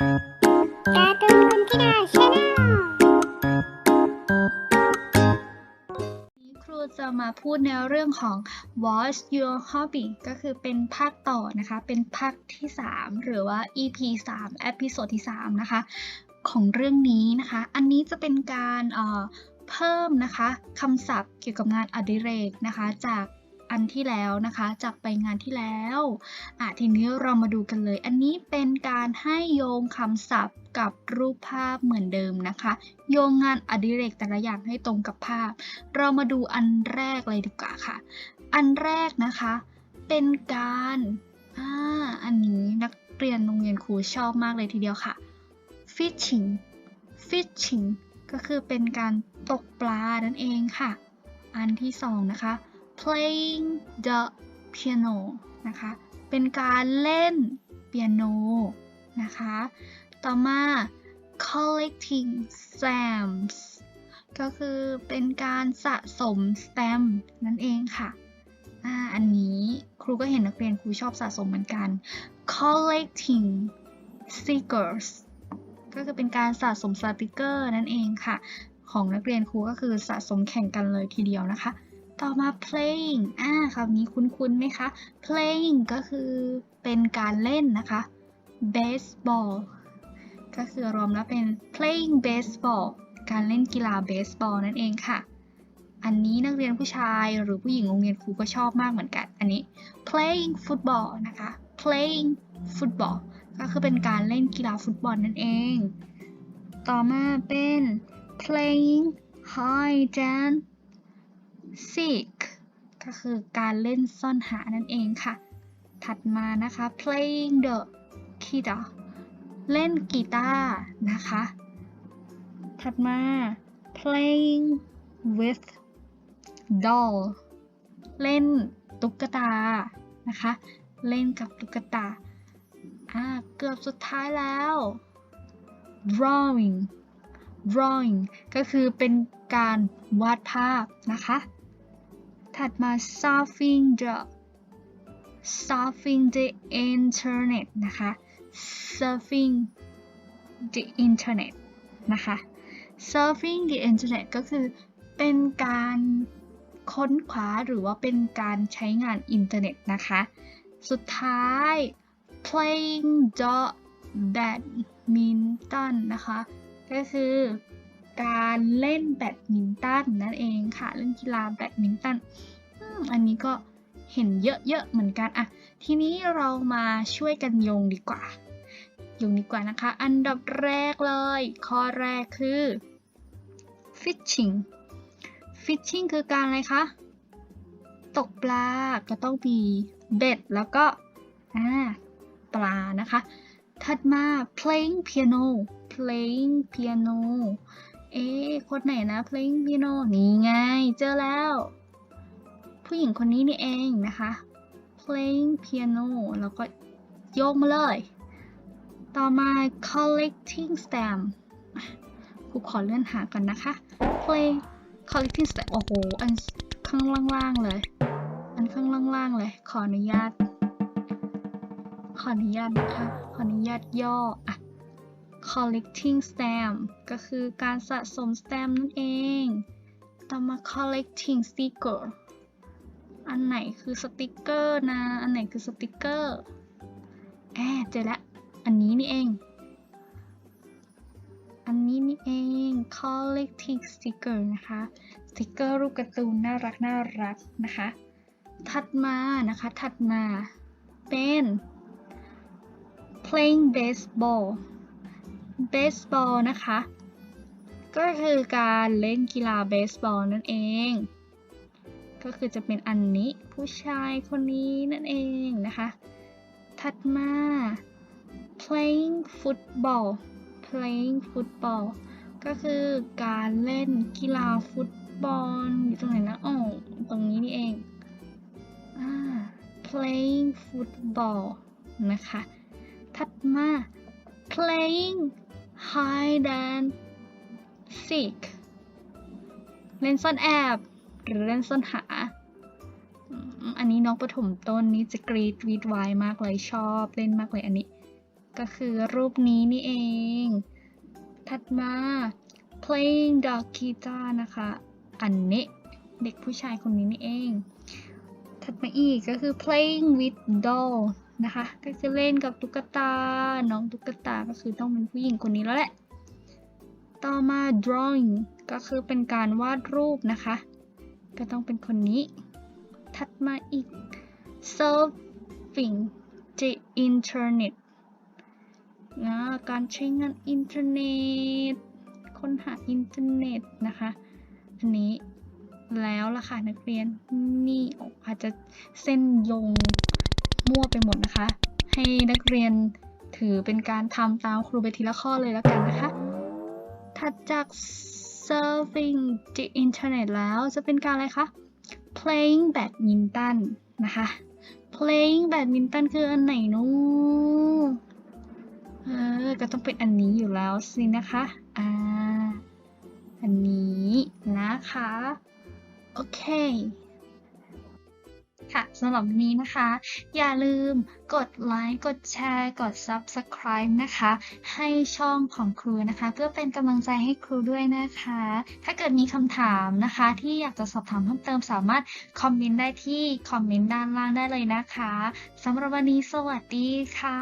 การ์ตูนคุณธิดาชาแนลครูจะมาพูดในเรื่องของ What's Your Hobby ก็คือเป็นภาคต่อนะคะ เป็นภาคที่ 3 หรือว่า EP 3 e p i s o d e ที่ 3 นะคะ ของเรื่องนี้นะคะ อันนี้จะเป็นการเอ่อเพิ่มนะคะคำศัพท์เกี่ยวกับงานอดิเรกนะคะ จาก อันที่แล้วนะคะ จากไปงานที่แล้วอะทีนี้เรามาดูกันเลย อันนี้เป็นการให้โยงคำศัพท์กับรูปภาพเหมือนเดิมนะคะ โยงงานอดิเรกแต่ละอย่างให้ตรงกับภาพ เรามาดูอันแรกเลยดีกว่าค่ะ อันแรกนะคะ เป็นการอ่าอันนี้นักเรียนโรงเรียนครูชอบมากเลยทีเดียวค่ะ fishing fishing ก็คือเป็นการตกปลานั่นเองค่ะ อันที่สองนะคะ playing the piano นะคะ เป็นการเล่นเปียโนนะคะ ต่อมา collecting stamps ก็คือเป็นการสะสมสแตมป์นั่นเองค่ะอ่าอันนี้ครูก็เห็นนักเรียนครูชอบสะสมเหมือนกัน collecting stickers ก็คือเป็นการสะสมสติกเกอร์นั่นเองค่ะ ของนักเรียนครูก็คือสะสมแข่งกันเลยทีเดียวนะคะ ต่อมา playing อ่าคำนี้คุ้นๆไหมคะ playing ก็คือเป็นการเล่นนะคะ baseball ก็คือรวมแล้วเป็น playing baseball การเล่นกีฬาเบสบอลนั่นเองค่ะ อันนี้นักเรียนผู้ชายหรือผู้หญิงโรงเรียนครูก็ชอบมากเหมือนกัน อันนี้ playing football นะคะ playing football ก็คือเป็นการเล่นกีฬาฟุตบอลนั่นเอง ต่อมาเป็น playing hide and seek ก็คือการเล่นซ่อนหานั่นเองค่ะ ถัดมานะคะ playing the guitar เล่นกีตาร์นะคะ ถัดมา playing with doll เล่นตุ๊กตานะคะ เล่นกับตุ๊กตา อ่า เกือบสุดท้ายแล้ว drawing drawing ก็คือเป็นการวาดภาพนะคะ ถัดมา surfing the surfing the internet นะคะ surfing the internet นะคะ surfing the internet ก็คือเป็นการค้นคว้าหรือว่าเป็นการใช้งานอินเทอร์เน็ตนะคะ สุดท้าย playing the badminton นะคะ ก็คือ การเล่นแบดมินตันนั่นเองค่ะ เล่นกีฬาแบดมินตันอันนี้ก็เห็นเยอะๆเหมือนกันอะทีนี้เรามาช่วยกันโยงดีกว่าโยงดีกว่านะคะ อันดับแรกเลย ข้อแรกคือ fishing fishing คือการอะไรคะ ตกปลาก็ต้องมีเบ็ดแล้วก็ปลานะคะ ถัดมา playing piano playing piano เอ๊คนไหนนะ playing piano นี่ไง เจอแล้ว ผู้หญิงคนนี้นี่เองนะคะ playing piano แล้วก็โยกมาเลย ต่อมา collecting stamp ครูขอเลื่อนหาก่อนนะคะ play collecting stamp โอ้โห อันข้างล่างๆเลย อันข้างล่างๆเลย ขออนุญาต ขออนุญาตนะคะ ขออนุญาตย่ออะ collecting stamp ก็คือการสะสมสแตมป์นั่นเอง ต่อมา collecting sticker อันไหนคือสติกเกอร์นะ อันไหนคือสติกเกอร์แอบเจอแล้วอันนี้นี่เอง อันนี้นี่เอง collecting sticker นะคะ สติกเกอร์รูปการ์ตูนน่ารักน่ารักนะคะ ถัดมานะคะ ถัดมาเป็น playing baseball baseball นะคะ ก็คือการเล่นกีฬาเบสบอลนั่นเอง ก็คือจะเป็นอันนี้ผู้ชายคนนี้นั่นเองนะคะ ถัดมา playing football playing football ก็คือการเล่นกีฬาฟุตบอลอยู่ตรงไหนนะอ๋อตรงนี้นี่เองอ่า playing football นะคะ ถัดมา playing hide and seek เล่นซ่อนแอบ หรือเล่นซ่อนหา อันนี้น้องประถมต้นนี้จะกรีดวีดไวายมากเลยชอบเล่นมากเลยอันนี้ ก็คือรูปนี้นี่เอง ถัดมา playing the guitar นะคะ อันนี้เด็กผู้ชายคนนี้นี่เอง ถัดมาอีกก็คือ playing with doll นะคะ ก็คือเล่นกับตุ๊กตา น้องตุ๊กตาก็คือต้องเป็นผู้หญิงคนนี้แล้วแหละ ต่อมา drawing ก็คือเป็นการวาดรูปนะคะ ก็ต้องเป็นคนนี้ ถัดมาอีก surfing the internet นะการใช้งานอินเทอร์เน็ต ค้นหาอินเทอร์เน็ตนะคะ อันนี้แล้วล่ะค่ะนักเรียน นี่อาจจะเส้นยง มั่วไปหมดนะคะ ให้นักเรียนถือเป็นการทำตามครูไปทีละข้อเลยแล้วกันนะคะ ถัดจาก surfing the internet แล้วจะเป็นการอะไรคะ playing badminton นะคะ playing badminton คืออันไหนนู้เออ ก็ต้องเป็นอันนี้อยู่แล้วสินะคะ อ่า อันนี้นะคะ โอเค ค่ะสำหรับวันนี้นะคะ อย่าลืมกดไลค์กดแชร์กด Subscribe นะคะ ให้ช่องของครูนะคะ เพื่อเป็นกำลังใจให้ครูด้วยนะคะ ถ้าเกิดมีคำถามนะคะ ที่อยากจะสอบถามเพิ่มเติมสามารถคอมเมนต์ได้ที่คอมเมนต์ด้านล่างได้เลยนะคะสำหรับวันนี้สวัสดีค่ะ